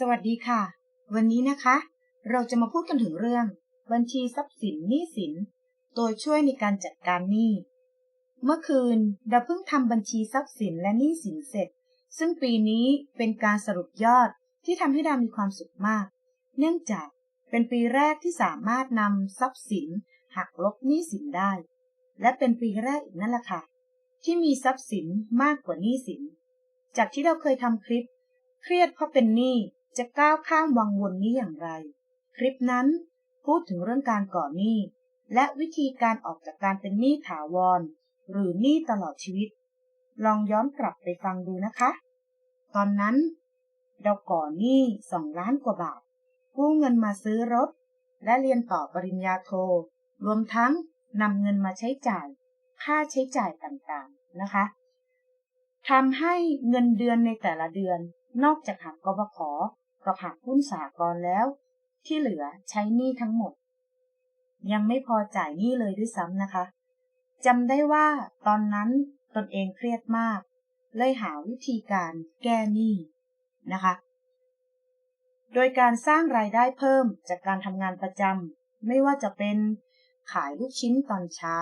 สวัสดีค่ะ วันนี้นะคะ เราจะมาพูดกันถึงเรื่อง บัญชีทรัพย์สินหนี้สิน ตัวช่วยในการจัดการหนี้ เมื่อคืนเราเพิ่งทำบัญชีทรัพย์สินและหนี้สินเสร็จ ซึ่งปีนี้เป็นการสรุปยอดที่ทำให้ดามีความสุขมาก เนื่องจากเป็นปีแรกที่สามารถนำทรัพย์สินหักลบหนี้สินได้ และเป็นปีแรกอีกนั่นแหละค่ะ ที่มีทรัพย์สินมากกว่าหนี้สิน จากที่เราเคยทำคลิป เครียดเพราะเป็นหนี้ จะก้าวข้ามวังวนนี้อย่างไร คลิปนั้นพูดถึงเรื่องการก่อหนี้ และวิธีการออกจากการเป็นหนี้ถาวร หรือหนี้ตลอดชีวิต ลองย้อนกลับไปฟังดูนะคะ ตอนนั้น เราก่อหนี้สองล้านกว่าบาท กู้เงินมาซื้อรถ และเรียนต่อปริญญาโท รวมทั้งนำเงินมาใช้จ่าย ค่าใช้จ่ายต่างๆนะคะทำให้เงินเดือนในแต่ละเดือน นอกจากหักกบข กับหักหุ้นสากลแล้ว ที่เหลือใช้หนี้ทั้งหมด ยังไม่พอจ่ายหนี้เลยด้วยซ้ำนะคะจำได้ว่าตอนนั้นตนเองเครียดมาก เลยหาวิธีการแก้หนี้นะคะ โดยการสร้างรายได้เพิ่มจากการทำงานประจำไม่ว่าจะเป็นขายลูกชิ้นตอนเช้า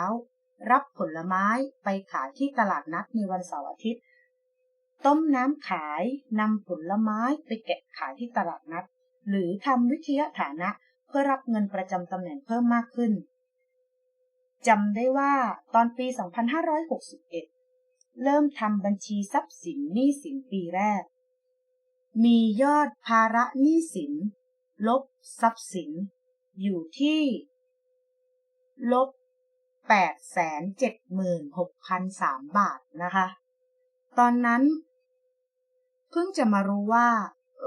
รับผลไม้ไปขายที่ตลาดนัดในวันเสาร์อาทิตย์ ต้มน้ำขายนำผลไม้ไปแกะขายที่ตลาดนัด หรือทำวิทยาฐานะเพื่อรับเงินประจำตำแหน่งเพิ่มมากขึ้นจำได้ว่าตอนปี 2561 เริ่มทำบัญชีทรัพย์สินหนี้สินปีแรก มียอดภาระหนี้สิน ลบทรัพย์สิน อยู่ที่ ลบ 876,003 บาทนะคะ ตอนนั้น เพิ่งจะมารู้ว่า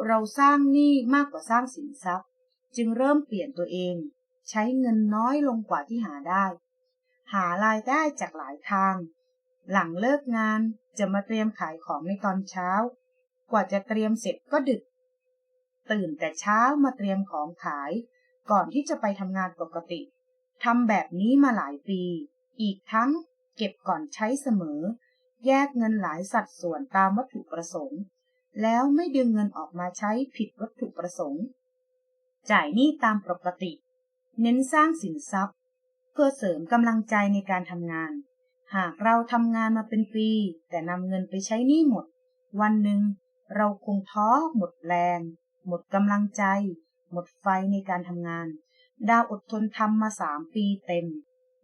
เราสร้างหนี้มากกว่าสร้างสินทรัพย์ จึงเริ่มเปลี่ยนตัวเอง ใช้เงินน้อยลงกว่าที่หาได้ หารายได้จากหลายทาง หลังเลิกงานจะมาเตรียมขายของในตอนเช้า กว่าจะเตรียมเสร็จก็ดึก ตื่นแต่เช้ามาเตรียมของขาย ก่อนที่จะไปทำงานปกติทำแบบนี้มาหลายปี อีกทั้งเก็บก่อนใช้เสมอ แยกเงินหลายสัดส่วนตามวัตถุประสงค์ แล้วไม่ดึงเงินออกมาใช้ผิดวัตถุประสงค์ จ่ายหนี้ตามปกติ เน้นสร้างสินทรัพย์ เพื่อเสริมกำลังใจในการทำงาน หากเราทำงานมาเป็นปี แต่นำเงินไปใช้หนี้หมด วันหนึ่งเราคงท้อหมดแรง หมดกำลังใจ หมดไฟในการทำงาน ดาวอดทนทำมาสามปีเต็ม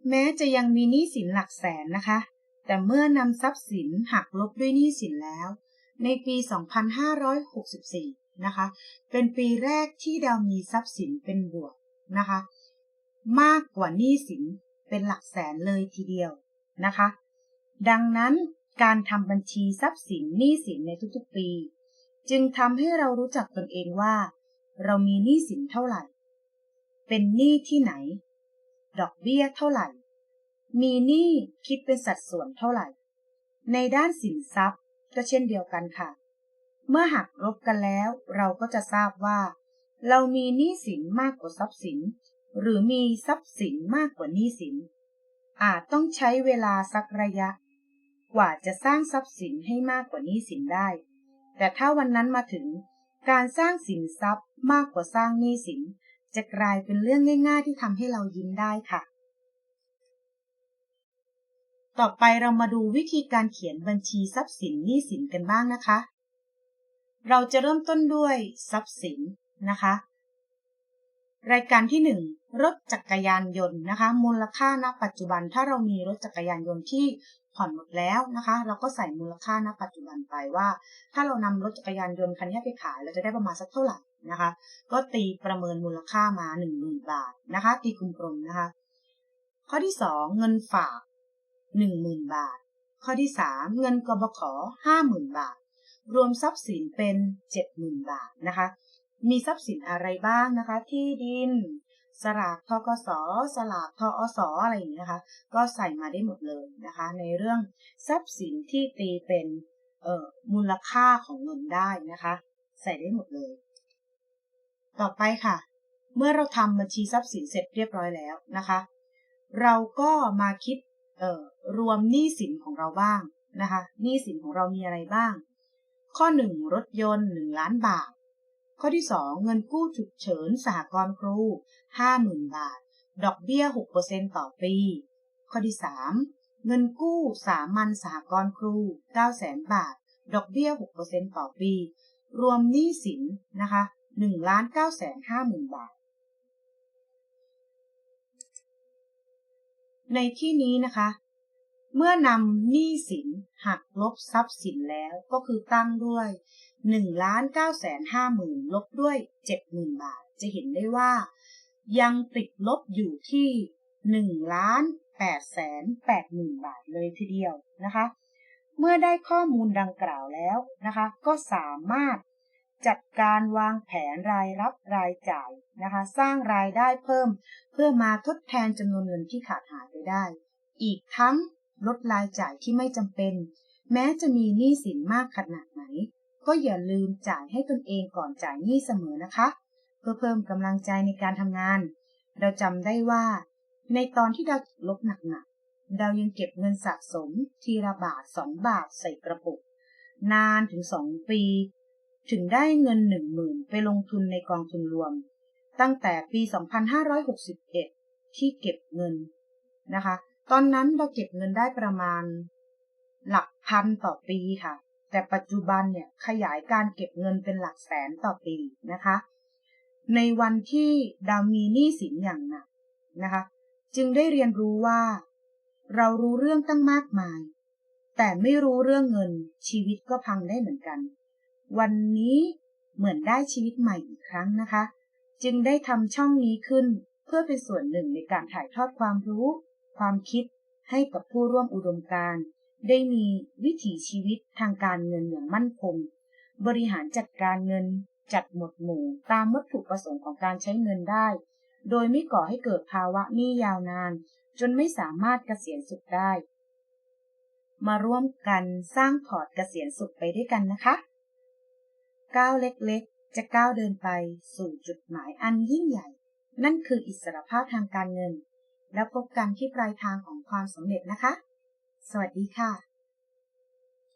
แม้จะยังมีหนี้สินหลักแสนนะคะ แต่เมื่อนำทรัพย์สินหักลบด้วยหนี้สินแล้ว ในปี 2564 นะคะ เป็นปีแรกที่ดาวมีทรัพย์สินเป็นบวกนะคะ มากกว่าหนี้สินเป็นหลักแสนเลยทีเดียวนะคะ ดังนั้นการทำบัญชีทรัพย์สินหนี้สินในทุกๆปี จึงทำให้เรารู้จักตนเองว่า เรามีหนี้สินเท่าไหร่ เป็นหนี้ที่ไหน ดอกเบี้ยเท่าไหร่ มีหนี้คิดเป็นสัดส่วนเท่าไหร่ ในด้านสินทรัพย์ ก็เช่นเดียวกันค่ะ เมื่อหักลบกันแล้วเราก็จะทราบว่า เรามีหนี้สินมากกว่าทรัพย์สิน หรือมีทรัพย์สินมากกว่าหนี้สิน อาจต้องใช้เวลาสักระยะ กว่าจะสร้างทรัพย์สินให้มากกว่าหนี้สินได้ แต่ถ้าวันนั้นมาถึง การสร้างสินทรัพย์มากกว่าสร้างหนี้สิน จะกลายเป็นเรื่องง่าย ๆ ที่ทำให้เรายิ้มได้ค่ะ ต่อไปเรามาดูวิธีการเขียนบัญชีทรัพย์สินหนี้สินกันบ้างนะคะ เราจะเริ่มต้นด้วยทรัพย์สินนะคะ รายการที่ 1 รถจักรยานยนต์นะคะ มูลค่าณ ปัจจุบัน ถ้าเรามีรถจักรยานยนต์ที่ผ่อนหมดแล้วนะคะ เราก็ใส่มูลค่าณ ปัจจุบันไปว่า ถ้าเรานำรถจักรยานยนต์คันนี้ไปขาย เราจะได้ประมาณสักเท่าไหร่นะคะ ก็ตีประเมินมูลค่ามา1 0,000บาทนะคะ ตีกลมๆนะคะ ข้อที่ 2 เงินฝาก 10,000 บาท ข้อที่ 3 เงินกบข 50,000 บาท รวมทรัพย์สินเป็น 70,000 บาทนะคะ มีทรัพย์สินอะไรบ้างนะคะ ที่ดิน สลากทกส สลากทอสออะไรอย่างนี้นะคะ ก็ใส่มาได้หมดเลยนะคะ ในเรื่องทรัพย์สินที่ตีเป็นเอ่อมูลค่าของเงินได้นะคะ ใส่ได้หมดเลย ต่อไปค่ะ เมื่อเราทำบัญชีทรัพย์สินเสร็จเรียบร้อยแล้วนะคะ เราก็มาคิด รวมหนี้สินของเราบ้างนะคะหนี้สินของเรามีอะไรบ้าง ข้อ 1 รถยนต์ 1 ล้านบาท ข้อที่ 2 เงินกู้ฉุกเฉินสหกรณ์ครู 50,000 บาท ดอกเบี้ย 6%ต่อปี ข้อที่ 3 เงินกู้สามัญสหกรณ์ครู 900,000 บาท ดอกเบี้ย 6%ต่อปี รวมหนี้สินนะคะ1ล้าน950,000 บาท ในที่นี้นะคะ เมื่อนำหนี้สินหักลบทรัพย์สินแล้วก็คือตั้งด้วย1ล้าน9แสน5หมื่นลบด้วย 70,000 บาท จะเห็นได้ว่า ยังติดลบอยู่ที่1ล้าน8แสน8หมื่นบาทเลยทีเดียวนะคะ เมื่อได้ข้อมูลดังกล่าวแล้วนะคะ ก็สามารถ จัดการวางแผนรายรับรายจ่ายนะคะ สร้างรายได้เพิ่ม เพื่อมาทดแทนจำนวนเงินที่ขาดหายไปได้ อีกทั้งลดรายจ่ายที่ไม่จำเป็น แม้จะมีหนี้สินมากขนาดไหน ก็อย่าลืมจ่ายให้ตนเองก่อนจ่ายหนี้เสมอนะคะ เพื่อเพิ่มกำลังใจในการทำงาน เราจำได้ว่า ในตอนที่เราลบหนักๆเรายังเก็บเงินสะสม ทีละบาทสองบาทใส่กระปุก นานถึงสองปี ถึงได้เงินหนึ่งหมื่นไปลงทุนในกองทุนรวม ตั้งแต่ปี 2561 ที่เก็บเงินนะคะ ตอนนั้นเราเก็บเงินได้ประมาณหลักพันต่อปีค่ะ แต่ปัจจุบันเนี่ยขยายการเก็บเงินเป็นหลักแสนต่อปีนะคะ ในวันที่ดาวมีหนี้สินอย่างหนักนะคะ จึงได้เรียนรู้ว่า เรารู้เรื่องตั้งมากมาย แต่ไม่รู้เรื่องเงินชีวิตก็พังได้เหมือนกัน วันนี้เหมือนได้ชีวิตใหม่อีกครั้งนะคะ จึงได้ทำช่องนี้ขึ้นเพื่อเป็นส่วนหนึ่งในการถ่ายทอดความรู้ ความคิดให้กับผู้ร่วมอุดมการณ์ได้มีวิถีชีวิตทางการเงินอย่างมั่นคง บริหารจัดการเงินจัดหมวดหมู่ตามวัตถุประสงค์ของการใช้เงินได้ โดยไม่ก่อให้เกิดภาวะหนี้ยาวนาน จนไม่สามารถเกษียณสุขได้ มาร่วมกันสร้างพอร์ตเกษียณสุขไปด้วยกันนะคะ ก้าวเล็กๆ จะก้าวเดินไปสู่จุดหมายอันยิ่งใหญ่ นั่นคืออิสรภาพทางการเงิน แล้วพบกันที่ปลายทางของความสำเร็จนะคะ สวัสดีค่ะ